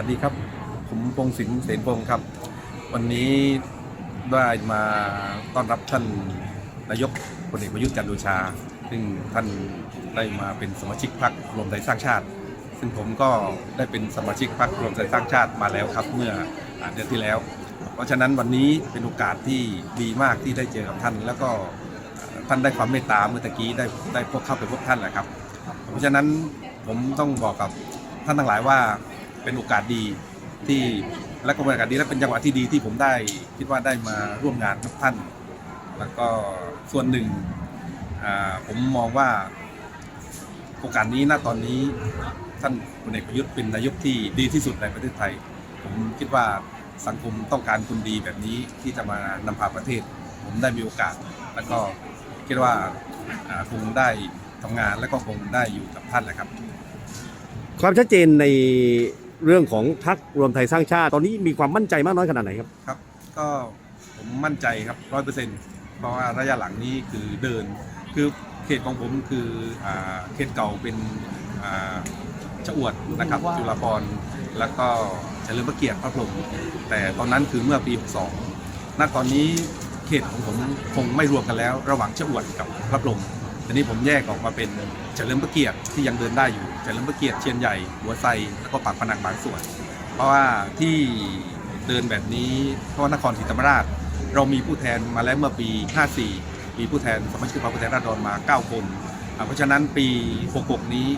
วัสดีครับ ผมพงศิลป์เสนพงศ์ครับ วันนี้ได้มาต้อนรับท่านนายกพลเอกประยุทธ์จันทร์โอชา ซึ่งท่านได้มาเป็นสมาชิกพรรครวมไทยสร้างชาติ ซึ่งผมก็ได้เป็นสมาชิกพรรครวมไทยสร้างชาติมาแล้วครับ เมื่อเดือนที่แล้ว เพราะฉะนั้นวันนี้เป็นโอกาสที่ดีมากที่ได้เจอกับท่าน แล้วก็ท่านได้ความเมตตาเมื่อตะกี้ได้ได้พบเข้าไปพบท่านแหละครับ เพราะฉะนั้นผมต้องบอกกับท่านทั้งหลายว่า เป็นโอกาสดีที่และก็เป็นโอกาสดีและเป็นจังหวะที่ดีที่ผมได้คิดว่าได้มาร่วมงานกับท่าน แล้วก็ส่วนหนึ่งผมมองว่าโอกาสนี้ณตอนนี้ท่านพลเอกประยุทธ์เป็นนายกที่ดีที่สุดในประเทศไทย ผมคิดว่าสังคมต้องการคนดีแบบนี้ที่จะมานำพาประเทศ ผมได้มีโอกาส แล้วก็คิดว่าคงได้ทำงานแล้วก็คงได้อยู่กับท่านแหละครับ ความชัดเจนใน เรื่องของพรรครวมไทยสร้างชาติ ตอนนี้มีความมั่นใจมากน้อยขนาดไหนครับครับ ก็ผมมั่นใจครับร้อยเปอร์เซ็นต์เพราะว่าระยะหลังนี้คือเดิน คือเขตของผมคืออ่าเขตเก่าเป็นอ่าชะอวดนะครับจุฬาภรณ์แล้วก็เฉลิมพระเกียรติพระพรหมแต่ตอนนั้นคือเมื่อปี62ณตอนนี้เขตของผมคงไม่รวมกันแล้ว ระหว่างชะอวดกับพระพรหม ทีนี้ผมแยกออกมาเป็นเฉลิมพระเกียรติที่ยังเดินได้อยู่เฉลิมพระเกียรติเชียนใหญ่หัวไซแล้วก็ปากพนังบางส่วน เพราะว่าที่เดินแบบนี้เพราะว่านครศรีธรรมราช เรามีผู้แทนมาแล้วเมื่อปี 54 มีผู้แทนสมาชิกสภาผู้แทนราษฎรมา 9 คน เพราะฉะนั้นปี 66 นี้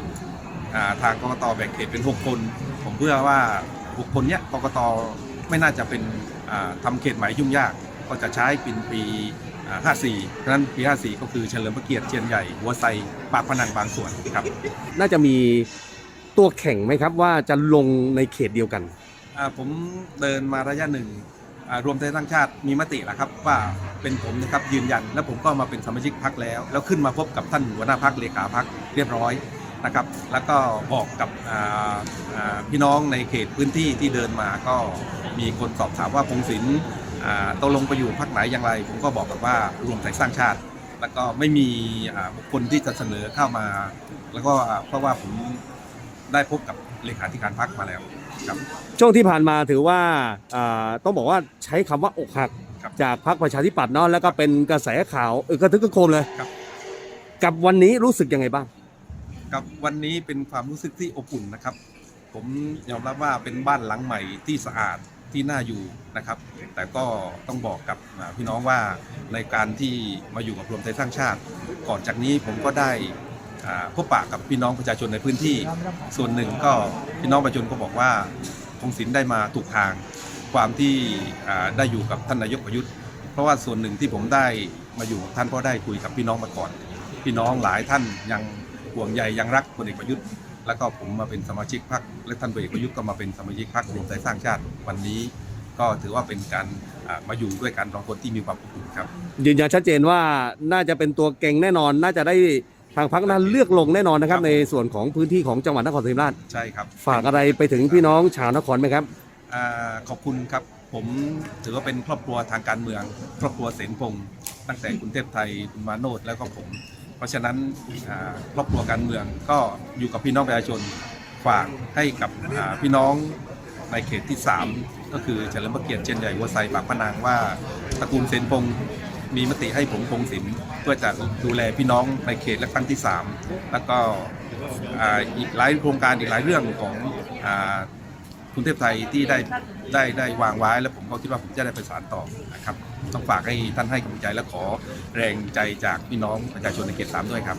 ทางกรกตแบ่งเขตเป็น 6 คน ผมเพื่อว่า 6 คนเนี้ยกกตไม่น่าจะเป็นอ่าทำเขตหม่ยุ่งยาก ก็จะใช้เป็นปี 54เพราะฉะนั้นปี 54 ก็คือเฉลิมพระเกียรติเชียนใหญ่ หัวไซปากพนังบางส่วนครับน่าจะมีตัวแข่งไหมครับว่าจะลงในเขตเดียวกัน อ่าผมเดินมาระยะหนึ่งอ่ารวมไทยสร้างชาติมีมติแล้วครับว่าเป็นผมนะครับยืนยัน แล้วผมก็มาเป็นสมาชิกพักแล้ว แล้วขึ้นมาพบกับท่านหัวหน้าพักเลขาพักเรียบร้อยนะครับ แล้วก็บอกกับอ่าอ่าพี่น้องในเขตพื้นที่ที่เดินมาก็มีคนสอบถามว่าพงศิลป์อ่า ตกลงไปอยู่พักไหนอย่างไร ผมก็บอกกับว่ารวมไทยสร้างชาติ แล้วก็ไม่มีอ่าบุคคลที่จะเสนอเข้ามา แล้วก็อ่าเพราะว่าผมได้พบกับเลขาธิการพักมาแล้วครับช่วงที่ผ่านมาถือว่าอ่าต้องบอกว่าใช้คำว่าอกหักครับจากพรรคประชาธิปัตย์เนาะแล้วก็เป็นกระแสข่าวเออกระทึกกระโคมเลยครับกับวันนี้รู้สึกยังไงบ้างครับวันนี้เป็นความรู้สึกที่อบอุ่นนะครับ ผมยอมรับว่าเป็นบ้านหลังใหม่ที่สะอาด ที่น่าอยู่นะครับ แต่ก็ต้องบอกกับพี่น้องว่าในการที่มาอยู่กับรวมไทยสร้างชาติ ก่อนจากนี้ผมก็ได้พบปะกับพี่น้องประชาชนในพื้นที่ ส่วนหนึ่งก็พี่น้องประชาชนก็บอกว่าพงศิลได้มาถูกทาง ความที่ได้อยู่กับท่านนายกประยุทธ์ เพราะว่าส่วนหนึ่งที่ผมได้มาอยู่ท่านเพราะได้คุยกับพี่น้องมาก่อน พี่น้องหลายท่านยังห่วงใยยังรักพลเอกประยุทธ์ แล้วก็ผมมาเป็นสมาชิกพรรคและท่านพลเอกประยุทธ์ก็มาเป็นสมาชิกพรรครวมไทยสร้างชาติวันนี้ ก็ถือว่าเป็นการอ่ามาอยู่ด้วยกันสองคนที่มีความอบอุ่นครับ ยืนยันชัดเจนว่าน่าจะเป็นตัวเก่งแน่นอน น่าจะได้ทางพรรคนั้นเลือกลงแน่นอนนะครับครับ ในส่วนของพื้นที่ของจังหวัดนครศรีธรรมราชใช่ครับ ฝากอะไรไปถึงพี่น้องชาวนครไหมครับอ่าขอบคุณครับผมถือว่าเป็นครอบครัวทางการเมือง ครอบครัวเสนพงศ์ตั้งแต่คุณเทพไทยคุณมาโนดแล้วก็ผม เพราะฉะนั้นครอบครัวการเมืองก็อยู่กับพี่น้องประชาชนฝากให้กับพี่น้องในเขตที่ 3 ก็คือเฉลิมพระเกียรติเชียนใหญ่หัวไซปากพนังว่าตระกูลเสนพงศ์มีมติให้ผมพงศิลเพื่อจะดูแลพี่น้องในเขตและตั้งที่ 3 แล้วก็อีกหลายโครงการอีกหลายเรื่องของ คุณเทพไทยที่ได้ได้ได้วางไว้ แล้วผมก็คิดว่าผมจะได้ประสานต่อนะครับ ต้องฝากให้ท่านให้กำลังใจและขอแรงใจจากพี่น้องประชาชนในเขตสามด้วยครับ